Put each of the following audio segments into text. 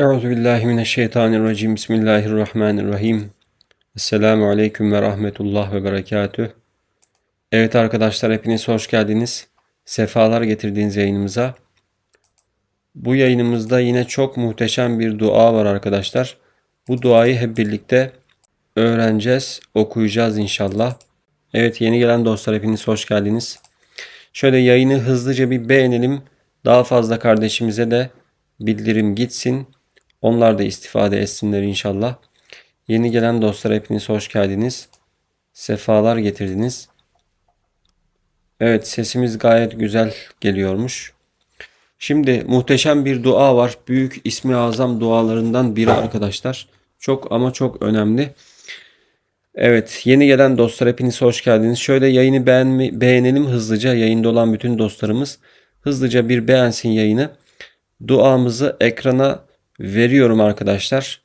Euzu billahi mineşşeytanirracim. Bismillahirrahmanirrahim. Esselamu aleyküm ve rahmetullah ve berekatüh. Evet arkadaşlar hepiniz hoş geldiniz. Sefalar getirdiğiniz yayınımıza. Bu yayınımızda yine çok muhteşem bir dua var arkadaşlar. Bu duayı hep birlikte öğreneceğiz, okuyacağız inşallah. Evet yeni gelen dostlar hepiniz hoş geldiniz. Şöyle yayını hızlıca bir beğenelim. Daha fazla kardeşimize de bildirim gitsin. Onlar da istifade etsinler inşallah. Yeni gelen dostlar hepiniz hoş geldiniz. Sefalar getirdiniz. Evet sesimiz gayet güzel geliyormuş. Şimdi muhteşem bir dua var. Büyük ismi azam dualarından biri arkadaşlar. Çok ama çok önemli. Evet yeni gelen dostlar hepiniz hoş geldiniz. Şöyle yayını beğenme, beğenelim hızlıca. Yayında olan bütün dostlarımız hızlıca bir beğensin yayını. Duamızı ekrana veriyorum arkadaşlar.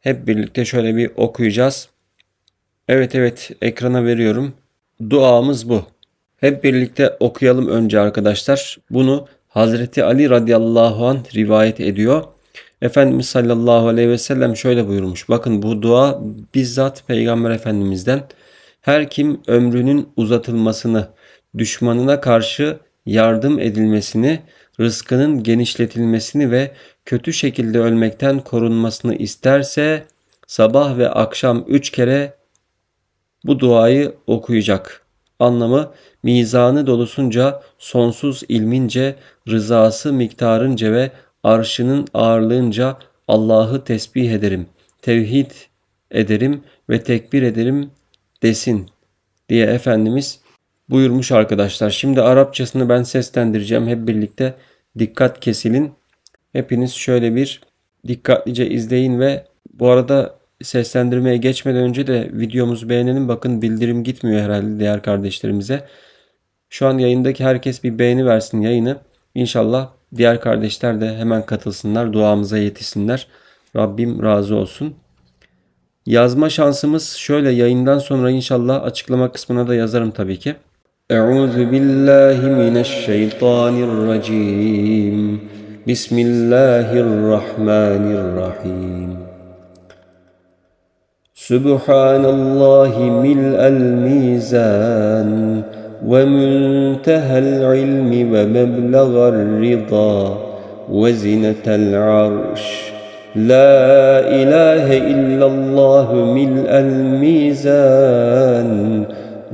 Hep birlikte şöyle bir okuyacağız. Evet evet ekrana veriyorum. Duamız bu. Hep birlikte okuyalım önce arkadaşlar. Bunu Hazreti Ali radıyallahu an rivayet ediyor. Efendimiz sallallahu aleyhi ve sellem şöyle buyurmuş. Bakın bu dua bizzat Peygamber Efendimiz'den. Her kim ömrünün uzatılmasını, düşmanına karşı yardım edilmesini, rızkının genişletilmesini ve kötü şekilde ölmekten korunmasını isterse sabah ve akşam üç kere bu duayı okuyacak. Anlamı mizanı dolusunca, sonsuz ilmince, rızası miktarınca ve arşının ağırlığınca Allah'ı tesbih ederim, tevhid ederim ve tekbir ederim desin diye Efendimiz buyurmuş arkadaşlar. Şimdi Arapçasını ben seslendireceğim hep birlikte dikkat kesilin. Hepiniz şöyle bir dikkatlice izleyin ve bu arada seslendirmeye geçmeden önce de videomuzu beğenelim. Bakın bildirim gitmiyor herhalde diğer kardeşlerimize. Şu an yayındaki herkes bir beğeni versin yayını. İnşallah diğer kardeşler de hemen katılsınlar, duamıza yetişsinler. Rabbim razı olsun. Yazma şansımız şöyle yayından sonra inşallah açıklama kısmına da yazarım tabii ki. أعوذ بالله من الشيطان الرجيم. بسم الله الرحمن الرحيم. سبحان الله ملء الميزان ومنتهى العلم ومبلغ الرضا وزنة العرش. لا إله إلا الله ملء الميزان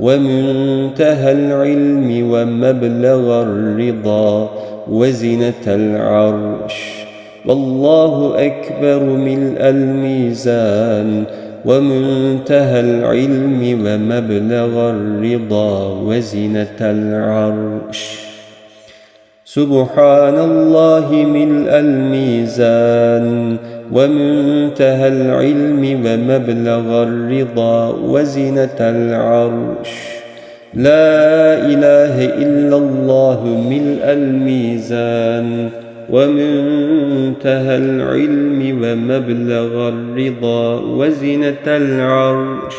ومنتهى العلم ومبلغ الرضا وزنة العرش. والله أكبر ملء الميزان. ومنتهى العلم ومبلغ الرضا وزنة العرش. سبحان الله ملء الميزان. ومنتهى العلم ومبلغ الرضا وزنة العرش لا إله إلا الله ملء الميزان ومنتهى العلم ومبلغ الرضا وزنة العرش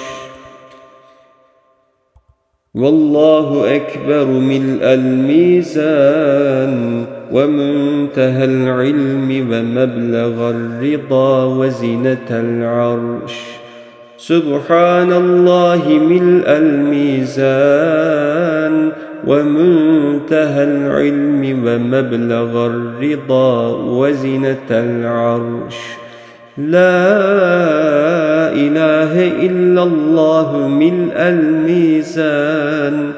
والله أكبر ملء الميزان ومنتهى العلم ومبلغ الرضا وزنة العرش. سبحان الله ملء الميزان ومنتهى العلم ومبلغ الرضا وزنة العرش. لا إله إلا الله ملء الميزان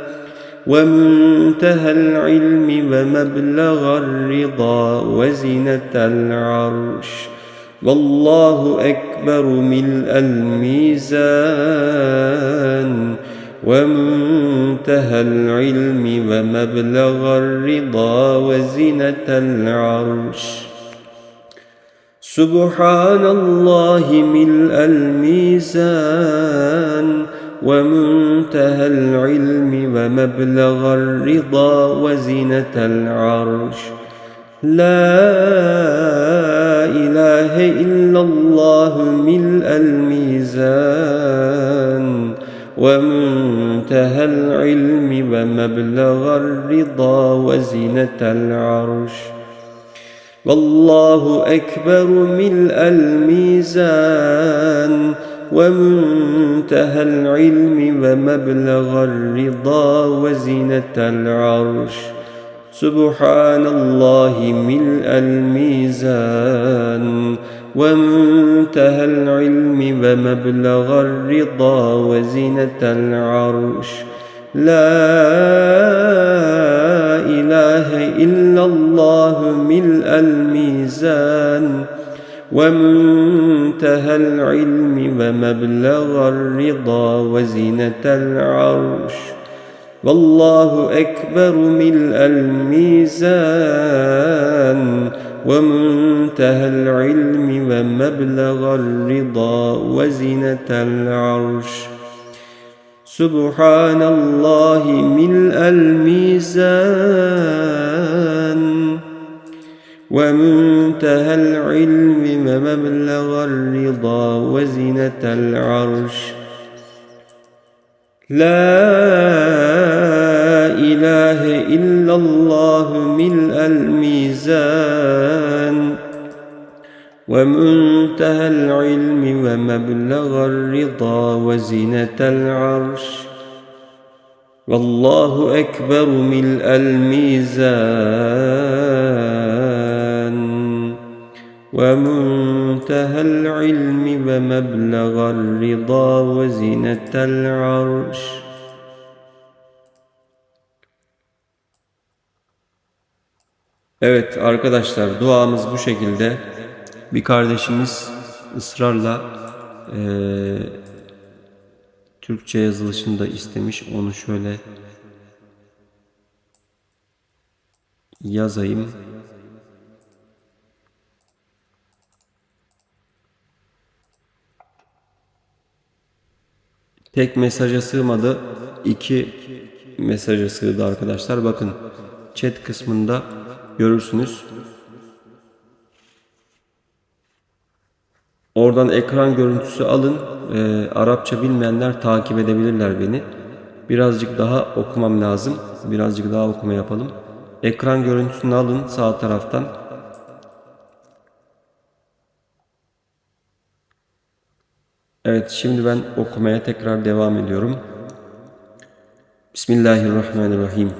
ومنتهى العلم ومبلغ الرضا وزنة العرش والله أكبر ملء الميزان ومنتهى العلم ومبلغ الرضا وزنة العرش سبحان الله ملء الميزان ومنتهى العلم ومبلغ الرضا وزنة العرش. لا إله إلا الله ملء الميزان. ومنتهى العلم ومبلغ الرضا وزنة العرش. والله أكبر ملء الميزان. ومنتهى العلم ومبلغ الرضا وزنة العرش. سبحان الله ملء الميزان. ومنتهى العلم ومبلغ الرضا وزنة العرش. لا إله إلا الله ملء الميزان. ومنتهى العلم ومبلغ الرضا وزنة العرش. والله أكبر ملء الميزان. ومنتهى العلم ومبلغ الرضا وزنة العرش. سبحان الله ملء الميزان. ومنتهى العلم ومبلغ الرضا وزنة العرش لا إله إلا الله ملء الميزان ومنتهى العلم ومبلغ الرضا وزنة العرش والله أكبر ملء الميزان ومنتهى العلم ومبلغ الرضا وزنة العرش Evet arkadaşlar duamız bu şekilde. Bir kardeşimiz ısrarla eee, Türkçe yazılışını da istemiş. Onu şöyle yazayım. Tek mesaja sığmadı. iki mesaja sığdı arkadaşlar. Bakın chat kısmında görürsünüz. Oradan ekran görüntüsü alın. Ee, Arapça bilmeyenler takip edebilirler beni. Birazcık daha okumam lazım. Birazcık daha okuma yapalım. Ekran görüntüsünü alın sağ taraftan. Evet şimdi ben okumaya tekrar devam ediyorum. Bismillahirrahmanirrahim.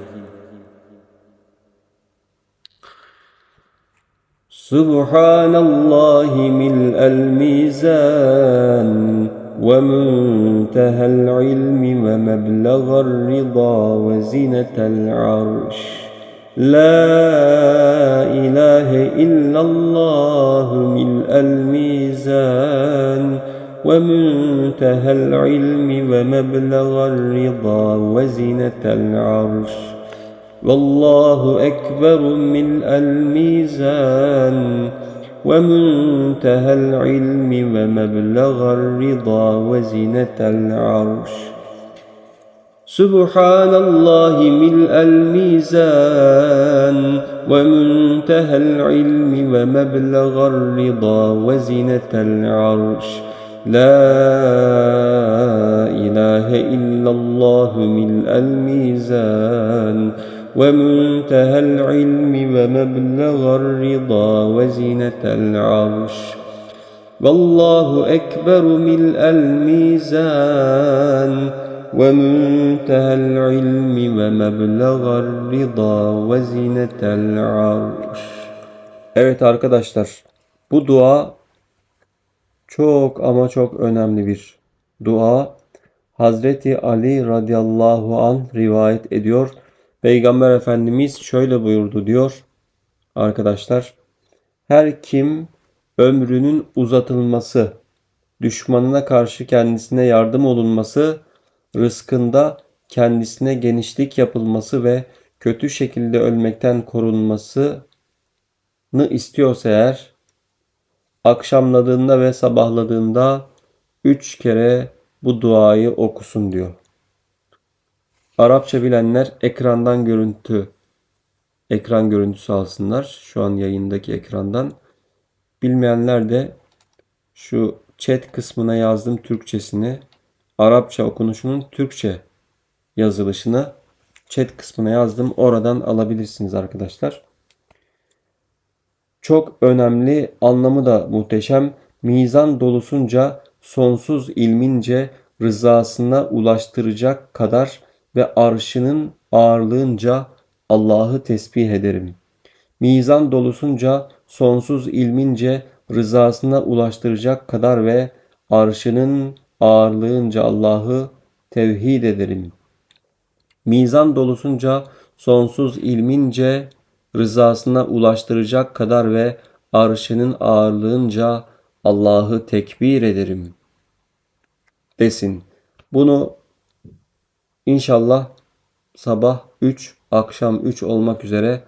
سبحان الله ملء الميزان ومنتهى العلم ومبلغ الرضا وزنة العرش لا إله إلا الله ملء الميزان ومنتهى العلم ومبلغ الرضا وزنة العرش. والله أكبر ملء الميزان. ومنتهى العلم ومبلغ الرضا وزنة العرش. سبحان الله ملء الميزان. ومنتهى العلم ومبلغ الرضا وزنة العرش. لا إله إلا الله ملء الميزان ومنتهى العلم ومبلغ الرضا وزنة العرش والله أكبر ملء الميزان ومنتهى العلم ومبلغ الرضا وزنة العرش Evet arkadaşlar bu dua çok ama çok önemli bir dua. Hazreti Ali radıyallahu an rivayet ediyor. Peygamber Efendimiz şöyle buyurdu diyor arkadaşlar. Her kim ömrünün uzatılması, düşmanına karşı kendisine yardım olunması, rızkında kendisine genişlik yapılması ve kötü şekilde ölmekten korunmasını istiyorsa eğer, akşamladığında ve sabahladığında üç kere bu duayı okusun diyor. Arapça bilenler ekrandan görüntü, ekran görüntüsü alsınlar. Şu an yayındaki ekrandan. Bilmeyenler de şu chat kısmına yazdım Türkçesini. Arapça okunuşunun Türkçe yazılışını chat kısmına yazdım. Oradan alabilirsiniz arkadaşlar. Çok önemli, anlamı da muhteşem. Mizan dolusunca, sonsuz ilmince rızasına ulaştıracak kadar ve arşının ağırlığınca Allah'ı tesbih ederim. Mizan dolusunca, sonsuz ilmince rızasına ulaştıracak kadar ve arşının ağırlığınca Allah'ı tevhid ederim. Mizan dolusunca, sonsuz ilmince rızasına ulaştıracak kadar ve arşının ağırlığınca Allah'ı tekbir ederim desin. Bunu inşallah sabah 3, akşam 3 olmak üzere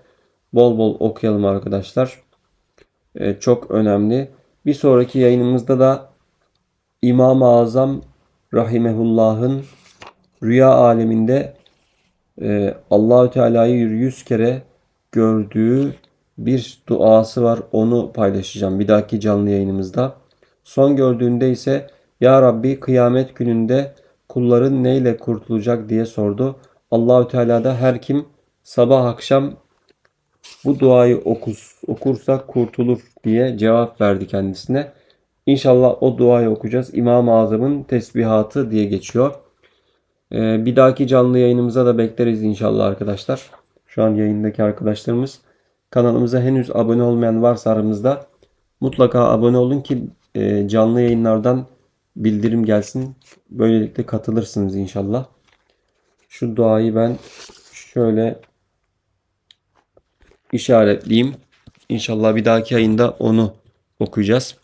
bol bol okuyalım arkadaşlar. Ee, çok önemli. Bir sonraki yayınımızda da İmam-ı Azam Rahimehullah'ın rüya aleminde e, Allahü Teala'yı yüz kere gördüğü bir duası var. Onu paylaşacağım bir dahaki canlı yayınımızda. Son gördüğünde ise Ya Rabbi kıyamet gününde kulların neyle kurtulacak diye sordu. Allahü Teala da her kim sabah akşam bu duayı okus, okursa kurtulur diye cevap verdi kendisine. İnşallah o duayı okuyacağız. İmam-ı Azam'ın tesbihatı diye geçiyor. Ee, bir dahaki canlı yayınımıza da bekleriz inşallah arkadaşlar. Şu an yayındaki arkadaşlarımız. Kanalımıza henüz abone olmayan varsa aramızda mutlaka abone olun ki e, canlı yayınlardan bildirim gelsin. Böylelikle katılırsınız inşallah. Şu duayı ben şöyle işaretleyeyim. İnşallah bir dahaki yayında onu okuyacağız.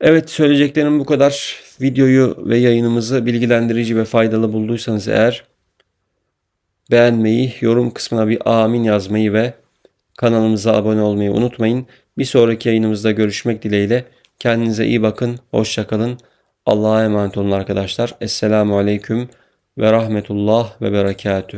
Evet söyleyeceklerim bu kadar. Videoyu ve yayınımızı bilgilendirici ve faydalı bulduysanız eğer beğenmeyi, yorum kısmına bir amin yazmayı ve kanalımıza abone olmayı unutmayın. Bir sonraki yayınımızda görüşmek dileğiyle. Kendinize iyi bakın. Hoşçakalın. Allah'a emanet olun arkadaşlar. Esselamu Aleyküm ve Rahmetullah ve Berekatüh.